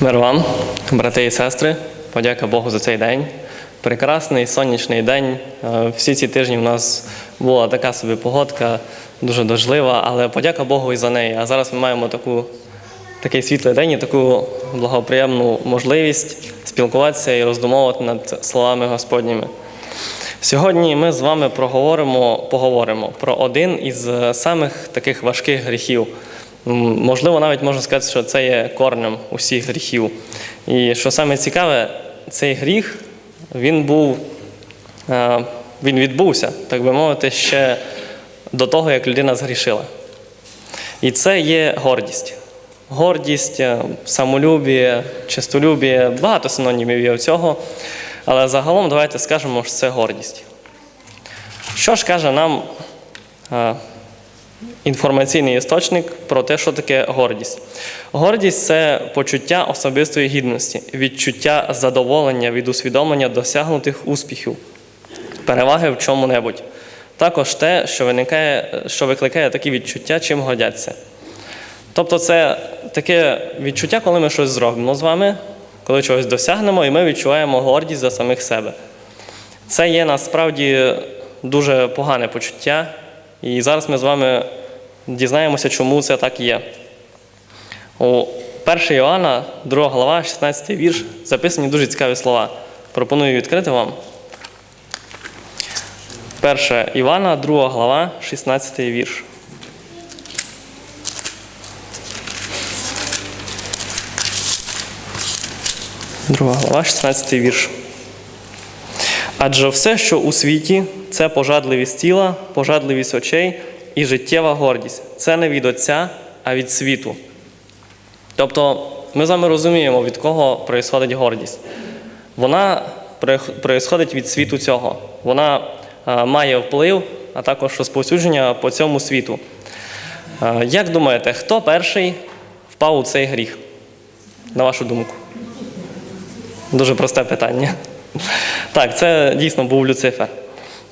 Мир вам, брати і сестри, подяка Богу за цей день. Прекрасний сонячний день. Е, Всі ці тижні в нас була така собі погодка, дуже дождлива, але подяка Богу і за неї. А зараз ми маємо таку, такий світлий день і таку благоприємну можливість спілкуватися і роздумовувати над словами Господніми. Сьогодні ми з вами проговоримо, поговоримо про один із е, самих таких важких гріхів. Можливо, навіть можна сказати, що це є корнем усіх гріхів. І що саме цікаве, цей гріх він був, е, він відбувся, так би мовити, ще до того, як людина згрішила. І це є гордість. Гордість, е, самолюбіє, чистолюбіє, багато синонімів є у цього. Але загалом давайте скажемо, що це гордість. Що ж каже нам е, інформаційний істочник про те, що таке гордість? Гордість це почуття особистої гідності, відчуття задоволення від усвідомлення досягнутих успіхів, переваги в чому-небудь. Також те, що, виникає, що викликає такі відчуття, чим годяться. Тобто це таке відчуття, коли ми щось зробимо з вами, коли чогось досягнемо, і ми відчуваємо гордість за самих себе. Це є насправді дуже погане почуття, і зараз ми з вами дізнаємося, чому це так є. У 1 Іоанна, 2 глава, 16 вірш, записані дуже цікаві слова. Пропоную відкрити вам. 1 Івана, 2 глава, 16 вірш. Друга глава, 16 вірш. Адже все, що у світі, це пожадливість тіла, пожадливість очей і життєва гордість. Це не від Отця, а від світу. Тобто ми з вами розуміємо, від кого проїсходить гордість. Вона проїсходить від світу цього. Вона е, має вплив, а також розповсюдження по цьому світу. Е, Як думаєте, хто перший впав у цей гріх? На вашу думку? Дуже просте питання. Так, це дійсно був Люцифер.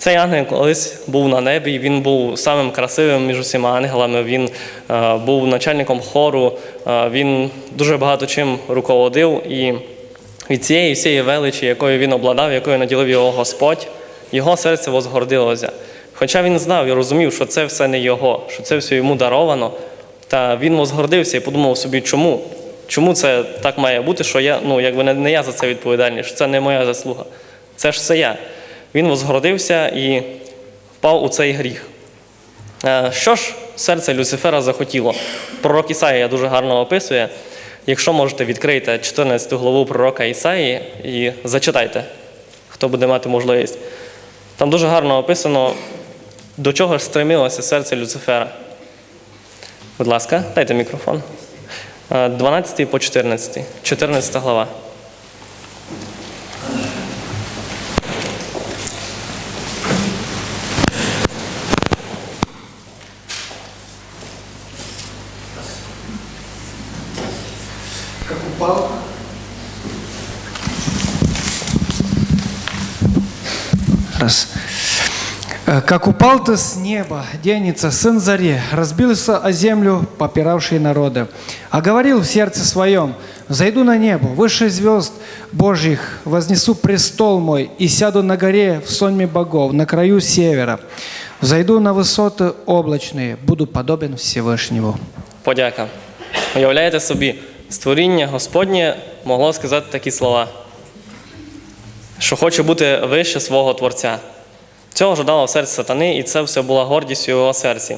Цей ангел колись був на небі, він був самим красивим між усіма ангелами, він е, був начальником хору, е, він дуже багато чим руководив. І від цієї всієї величі, якою він обладав, якою наділив його Господь, його серце возгордилося. Хоча він знав і розумів, що це все не його, що це все йому даровано, та він возгордився і подумав собі, чому? Чому це так має бути, що я, ну, якби не, я за це відповідальний, що це не моя заслуга. Це ж все я. Він возгордився і впав у цей гріх. Е, Що ж серце Люцифера захотіло? Пророк Ісаїя дуже гарно описує. Якщо можете, відкрийте 14 главу пророка Ісаї і зачитайте, хто буде мати можливість. Там дуже гарно описано, до чого ж стремилося серце Люцифера. Будь ласка, дайте мікрофон. Е, 12 по 14. 14 глава. Как упал ты с неба, денется сын зари, разбился о землю, попиравшие народы. А говорил в сердце своем, зайду на небо, выше звезд Божьих, вознесу престол мой и сяду на горе в сонме богов, на краю севера. Зайду на высоты облачные, буду подобен Всевышнему. Подяка. Уявляєте собі, створіння Господнє могло сказати такі слова, що хоче бути вище свого Творця. Цього жадало в серці сатани, і це все була гордість у його серці.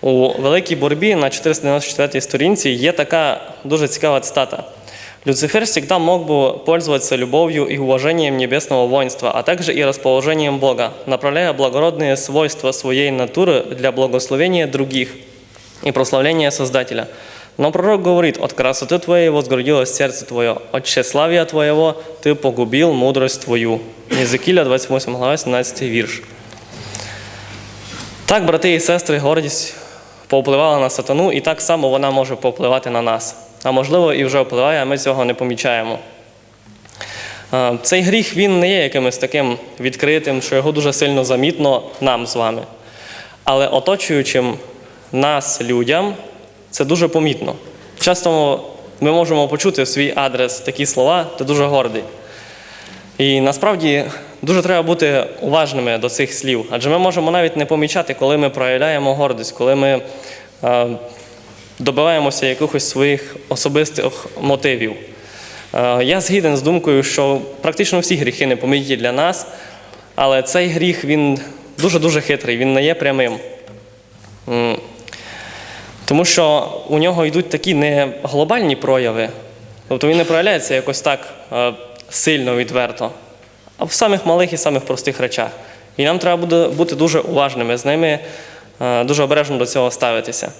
У великій борьбі на 494 сторінці є така дуже цікава цитата. Люцифер всегда мог бы пользоваться любовью и уважением небесного воинства, а также и расположением Бога, направляя благородные свойства своей натуры для благословения других и прославления Создателя. Но пророк говорит, от красоты твоей возгордилось сердце твое, от тщеславия твоего ты погубил мудрость твою. Єзекіля, 28 глава, 17 вірш. Так, брати і сестри, гордість повпливала на сатану, і так само вона може повпливати на нас. А можливо, і вже впливає, а ми цього не помічаємо. Цей гріх він не є якимось таким відкритим, що його дуже сильно замітно нам з вами. Але оточуючим нас людям це дуже помітно. Часто ми можемо почути в свій адрес такі слова, ти дуже гордий. І насправді дуже треба бути уважними до цих слів, адже ми можемо навіть не помічати, коли ми проявляємо гордість, коли ми е, добиваємося якихось своїх особистих мотивів. Е, я згіден з думкою, що практично всі гріхи не помітні для нас, але цей гріх він дуже-дуже хитрий, він не є прямим. Тому що у нього йдуть такі не глобальні прояви, тобто він не проявляється якось так е, сильно, відверто, а в самих малих і самих простих речах. І нам треба буде бути дуже уважними з ними, е, дуже обережно до цього ставитися.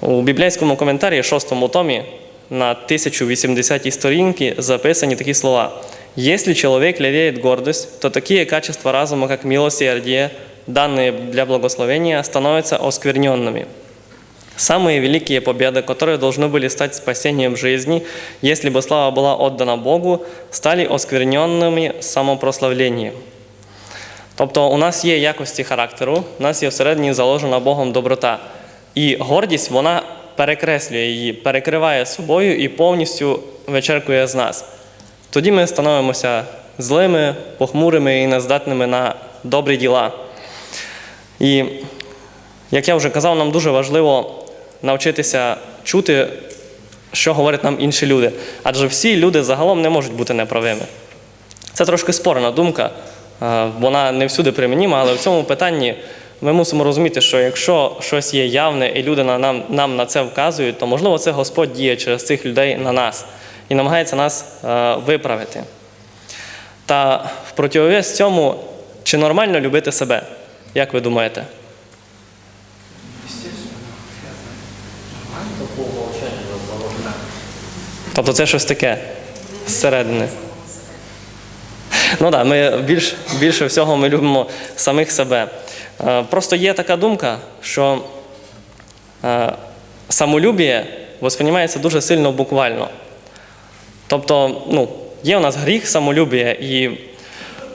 У біблійському коментарі, шостому томі, на 1080 сторінці записані такі слова. Если человек лелеет гордость, то такие качества разума, как милосердие, данные для благословения, становятся оскверненными. Самые великие победы, которые должны были стать спасением жизни, если бы слава была отдана Богу, стали оскверненными самопрославлением. Тобто у нас є якості характеру, у нас є всередині заложена Богом доброта. І гордість вона перекреслює її, перекриває собою і повністю вичеркує з нас. Тоді ми становимося злими, похмурими і нездатними на добрі діла. І, як я вже казав, нам дуже важливо навчитися чути, що говорять нам інші люди. Адже всі люди загалом не можуть бути неправими. Це трошки спорна думка, е, вона не всюди примініма, але в цьому питанні ми мусимо розуміти, що якщо щось є явне і люди на нам, нам на це вказують, то можливо це Господь діє через цих людей на нас і намагається нас е, виправити. Та в противовес цьому, чи нормально любити себе? Як ви думаєте? Тобто це щось таке зсередини. Ну так, ми більш, більше всього ми любимо самих себе. Е, Просто є така думка, що е, самолюбіє восприймається дуже сильно буквально. Тобто, ну, є у нас гріх самолюбія, і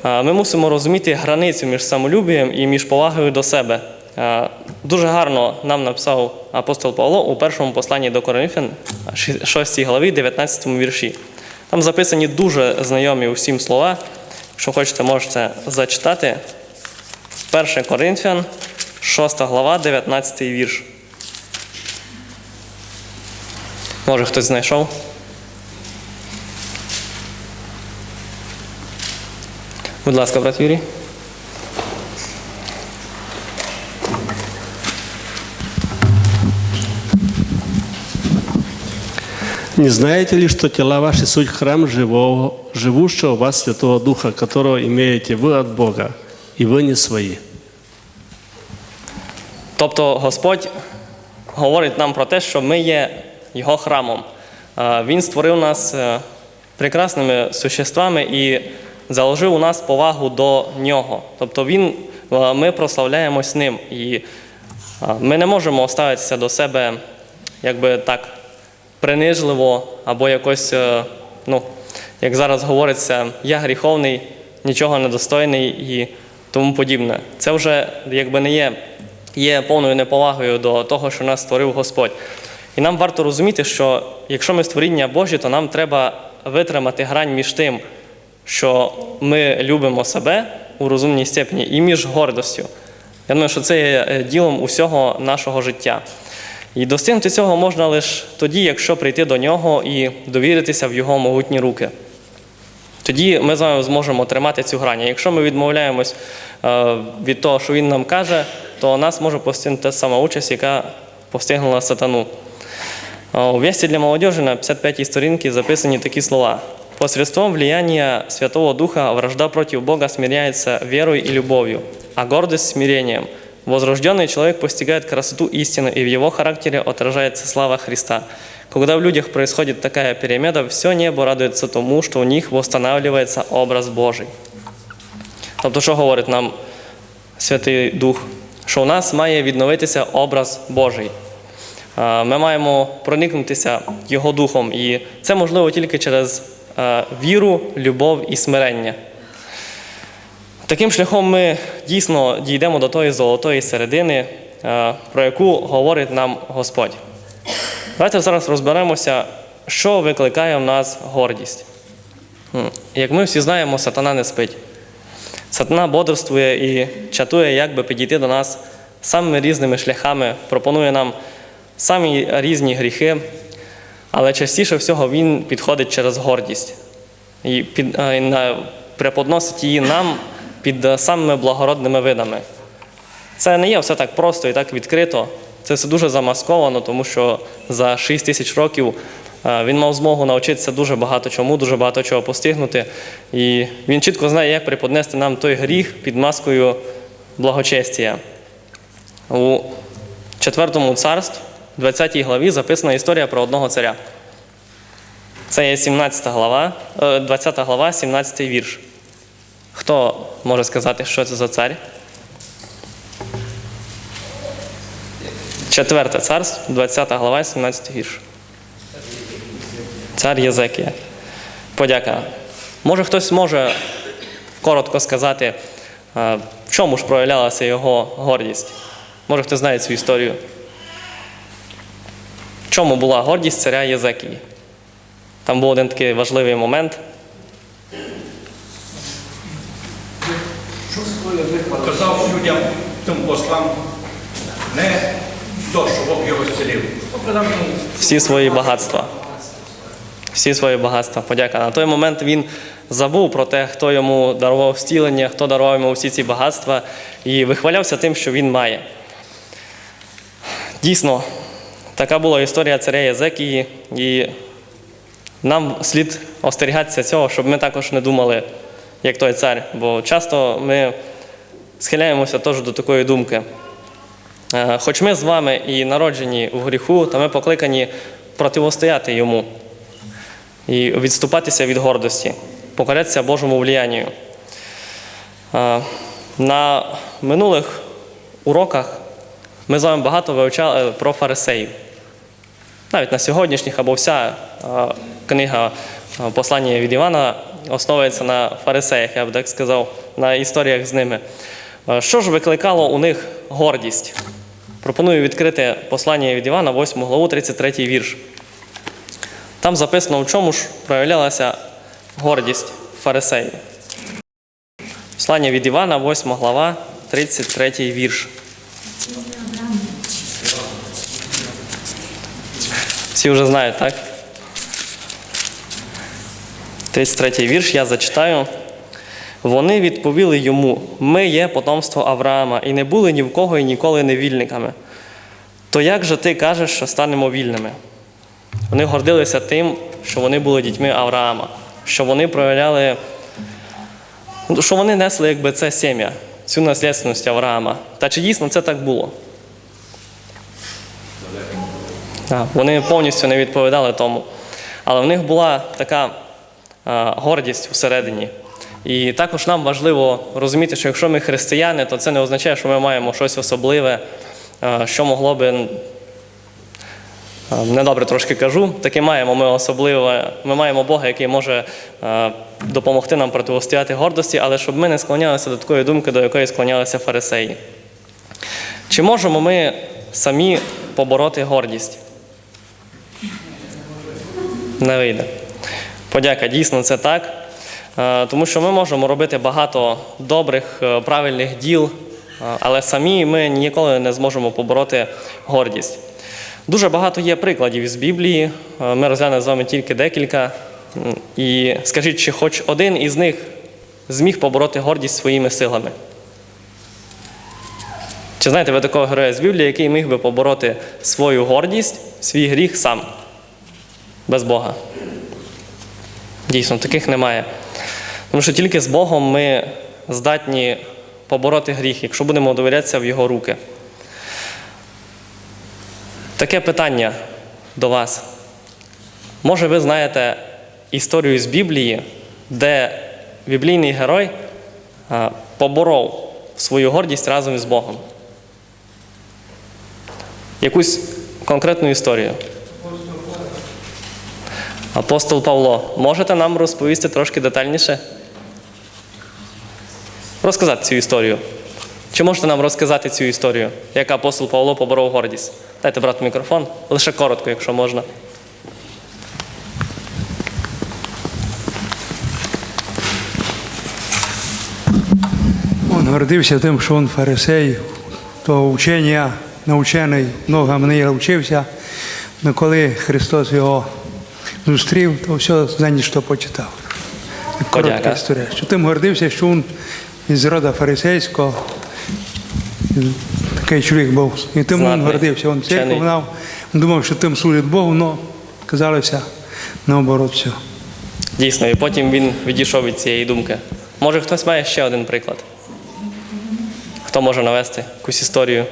е, ми мусимо розуміти границю між самолюбієм і між повагою до себе. Е, Дуже гарно нам написав апостол Павло у першому посланні до Коринфян, 6 главі, 19 вірші. Там записані дуже знайомі усім слова. Якщо хочете, можете зачитати. 1 Коринфян, 6 глава, 19 вірш. Може, хтось знайшов? Будь ласка, брат Юрій. Не знаете ли, что тела ваши суть храм живого, живущего в вас Святого Духа, которого имеете вы от Бога, и вы не свои? Тобто Господь говорить нам про те, що ми є Його храмом. Він створив нас е, прекрасними существами і заложив у нас повагу до нього. Тобто він, е, ми прославляємось ним. І е, ми не можемо ставитися до себе якби так принижливо або якось, е, ну, як зараз говориться, я гріховний, нічого недостойний і тому подібне. Це вже якби не є, є повною неповагою до того, що нас створив Господь. І нам варто розуміти, що якщо ми створіння Божі, то нам треба витримати грань між тим, що ми любимо себе у розумній степені, і між гордостю. Я думаю, що це є е, ділом усього нашого життя. І достигнути цього можна лише тоді, якщо прийти до нього і довіритися в його могутні руки. Тоді ми з вами зможемо тримати цю грань. Якщо ми відмовляємось е, від того, що він нам каже, то нас може постигнути та сама участь, яка постигнула сатану. Е, У весті для молодежи на 55-й сторінці записані такі слова. Посредством влияния Святого Духа вражда против Бога смиряется верой и любовью, а гордость смирением. Возрожденный человек постигает красоту истины, и в его характере отражается слава Христа. Когда в людях происходит такая перемена, все небо радуется тому, что у них восстанавливается образ Божий. Тобто, що говорить нам Святий Дух? Що у нас має відновитися образ Божий. Ми маємо проникнутися Його Духом, і це можливо тільки через віру, любов і смирення. Таким шляхом ми дійсно дійдемо до тої золотої середини, е, про яку говорить нам Господь. Давайте зараз розберемося, що викликає в нас гордість? Як ми всі знаємо, сатана не спить. Сатана бодрствує і чатує, як би підійти до нас самими різними шляхами, пропонує нам самі різні гріхи, але частіше всього він підходить через гордість і під, е, преподносить її нам під е, самими благородними видами. Це не є все так просто і так відкрито. Це все дуже замасковано, тому що за 6 тисяч років е, він мав змогу навчитися дуже багато чому, дуже багато чого постигнути. І він чітко знає, як преподнести нам той гріх під маскою благочестія. У 4 царстві, 20 главі, записана історія про одного царя. Це є 17 глава, е, 20 глава, 17 вірш. Хто може сказати, що це за цар? Четверте царство, 20 глава, 17 вірш. Цар Єзекія. Подяка. Може, хтось може коротко сказати, е, в чому ж проявлялася його гордість? Може, хтось знає цю історію? В чому була гордість царя Єзекії? Там був один такий важливий момент. Казав людям, тим послам, не то, що Бог його зцілив. Всі свої багатства. Всі свої багатства. Подяка. На той момент він забув про те, хто йому дарував зцілення, хто дарував йому всі ці багатства, і вихвалявся тим, що він має. Дійсно, така була історія царя Єзекії, і нам слід остерігатися цього, щоб ми також не думали, як той цар. Бо часто ми схиляємося теж до такої думки. Е, Хоч ми з вами і народжені в гріху, то ми покликані противостояти йому і відступатися від гордості, покорятися Божому влиянню. Е, На минулих уроках ми з вами багато вивчали про фарисеїв. Навіть на сьогоднішніх або вся е, книга е, послання від Івана основується на фарисеях, я б так сказав, на історіях з ними. Е, Що ж викликало у них гордість? Пропоную відкрити послання від Івана, 8 главу, 33 вірш. Там записано, в чому ж проявлялася гордість фарисеїв. Послання від Івана, 8 глава, 33 вірш. Всі вже знають, так? 33 вірш я зачитаю. Вони відповіли йому: Ми є потомство Авраама, і не були ні в кого і ніколи не вільниками. То як же ти кажеш, що станемо вільними? Вони гордилися тим, що вони були дітьми Авраама, що вони проявляли, що вони несли якби це сім'я, цю наслідственність Авраама. Та чи дійсно це так було? Так, Вони повністю не відповідали тому. Але в них була така а, гордість всередині. І також нам важливо розуміти, що якщо ми християни, то це не означає, що ми маємо щось особливе, що могло би. Недобре трошки кажу, таке маємо ми особливе. Ми маємо Бога, який може допомогти нам протистояти гордості, але щоб ми не склонялися до такої думки, до якої склонялися фарисеї. Чи можемо ми самі побороти гордість? Не вийде. Подяка, дійсно, це так. Е, Тому що ми можемо робити багато добрих, е, правильних діл, е, але самі ми ніколи не зможемо побороти гордість. Дуже багато є прикладів з Біблії. Ми розглянемо з вами тільки декілька. І скажіть, чи хоч один із них зміг побороти гордість своїми силами? Чи знаєте ви такого героя з Біблії, який міг би побороти свою гордість, свій гріх сам, без Бога? Дійсно, таких немає. Тому що тільки з Богом ми здатні побороти гріх, якщо будемо довірятися в Його руки. Таке питання до вас. Може, ви знаєте історію з Біблії, де біблійний герой поборов свою гордість разом із Богом? Якусь конкретну історію. Апостол Павло, можете нам розповісти трошки детальніше? розказати цю історію. Чи можете нам розказати цю історію, як апостол Павло поборов гордість? Дайте брату мікрофон, лише коротко, якщо можна. Он гордився тим, що він фарисей, то вчення навчений ногам не вчився. але ну, коли Христос його зустрів, то все за ніщо почитав. Коротка історія. Що тим гордився, що він із рода фарисейського. Такий чоловік був. І тим він Знатний, гордився. Він церкву гнав, він думав, що тим служить Богу, але казалося наоборот все. Дійсно, і потім він відійшов від цієї думки. Може, хтось має ще один приклад? Хто може навести якусь історію?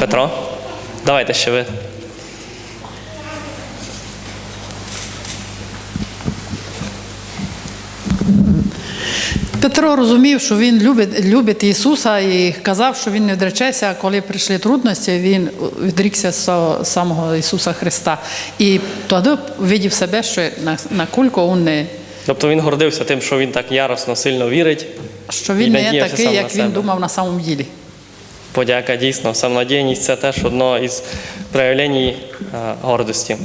Петро? Давайте ще ви. Петро розумів, що він любить, любить Ісуса і казав, що він не відречеться, а коли прийшли трудності, він відрікся з самого Ісуса Христа. І тоді видів себе, що на, на кульку він не, Тобто він гордився тим, що він так яростно, сильно вірить. що він не є такий, як він думав на самому ділі. Подяка дійсно. Самонадійність це теж одно із проявлень е, гордості.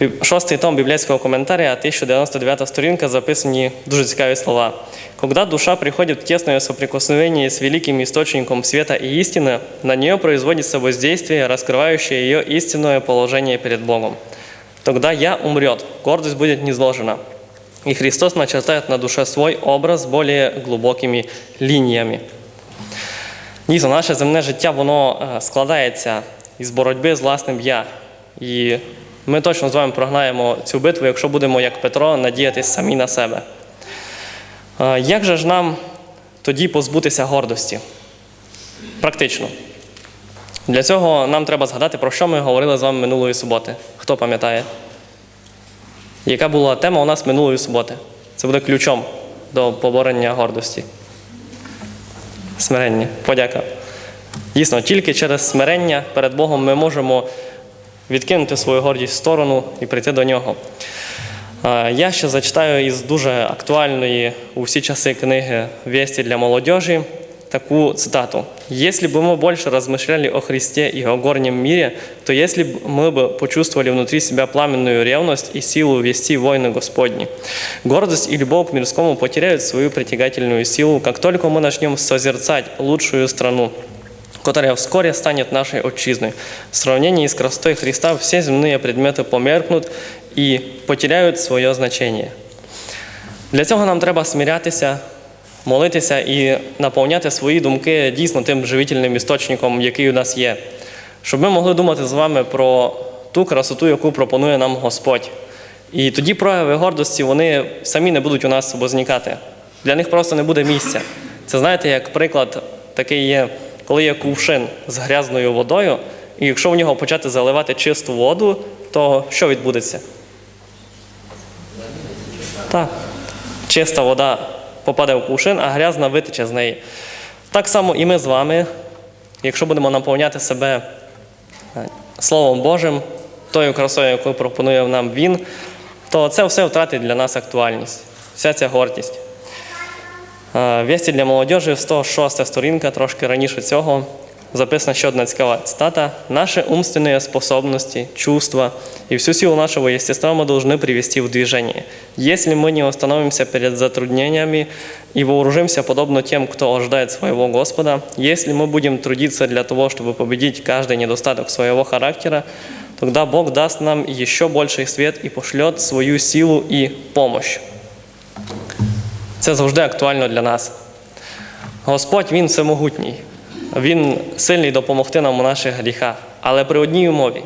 Бі- Шостий том біблейського коментаря, 1099 сторінка, записані дуже цікаві слова. Когда душа приходит в тесное соприкосновение с великим источником света и истины, на нее производится воздействие, раскрывающее ее истинное положение перед Богом. Тогда «я» умрет, гордость будет низложена, и Христос начертает на душе свой образ более глубокими линиями. Дійсно, наше земне життя воно е, складається із боротьби з власним я. І ми точно з вами програємо цю битву, якщо будемо, як Петро, надіятись самі на себе. Як же ж нам тоді позбутися гордості? Практично. Для цього нам треба згадати, про що ми говорили з вами минулої суботи. Хто пам'ятає? Яка була тема у нас минулої суботи? Це буде ключом до поборення гордості. Смирення. Подяка. Дійсно, тільки через смирення перед Богом ми можемо відкинути свою гордість в сторону і прийти до нього. Е, Я ще зачитаю із дуже актуальної у всі часи книги «Вести для молодежи» таку цитату. «Если бы мы больше размышляли о Христе и о горнем мире, то если бы мы бы почувствовали внутри себя пламенную ревность и силу вести войны Господни. Гордость и любовь к мирскому потеряют свою притягательную силу, как только мы начнем созерцать лучшую страну, которая вскоре станет нашей отчизной. В сравнении с красотой Христа все земные предметы померкнут і потеряють своє значення. Для цього нам треба смирятися, молитися і наповняти свої думки дійсно тим живительним істочником, який у нас є, щоб ми могли думати з вами про ту красоту, яку пропонує нам Господь. І тоді прояви гордості вони самі не будуть у нас возникати. Для них просто не буде місця. Це знаєте, як приклад такий є, коли є кувшин з грязною водою, і якщо в нього почати заливати чисту воду, то що відбудеться? Так. Чиста вода попаде в кувшин, а грязна витече з неї. Так само і ми з вами, якщо будемо наповняти себе е, Словом Божим, тою красою, яку пропонує нам Він, то це все втратить для нас актуальність, вся ця гордість. Е, Вісті для молодежі, 106 сторінка, трошки раніше цього, записана ще одна цікава цитата. «Наши умственные способности, чувства и всю силу нашего естества мы должны привести в движение. Если мы не остановимся перед затруднениями и вооружимся подобно тем, кто ожидает своего Господа, если мы будем трудиться для того, чтобы победить каждый недостаток своего характера, тогда Бог даст нам еще больший свет и пошлет свою силу и помощь. Це завжди актуально для нас. Господь Він всемогутній. Він сильний допомогти нам у наших гріхах. Але при одній умові.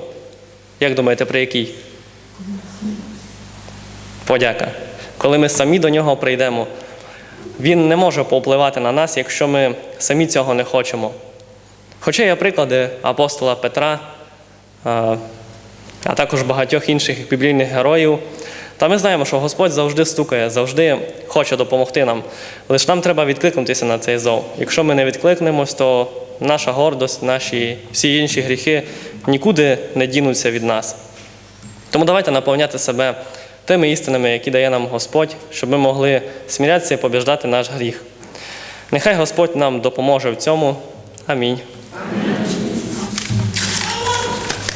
Як думаєте, при якій? Подяка. Коли ми самі до нього прийдемо, Він не може повпливати на нас, якщо ми самі цього не хочемо. Хоча є приклади апостола Петра, а також багатьох інших біблійних героїв. Та ми знаємо, що Господь завжди стукає, завжди хоче допомогти нам. Лише нам треба відкликнутися на цей зов. Якщо ми не відкликнемось, то наша гордость, наші всі інші гріхи нікуди не дінуться від нас. Тому давайте наповняти себе тими істинами, які дає нам Господь, щоб ми могли смірятися і побіждати наш гріх. Нехай Господь нам допоможе в цьому. Амінь.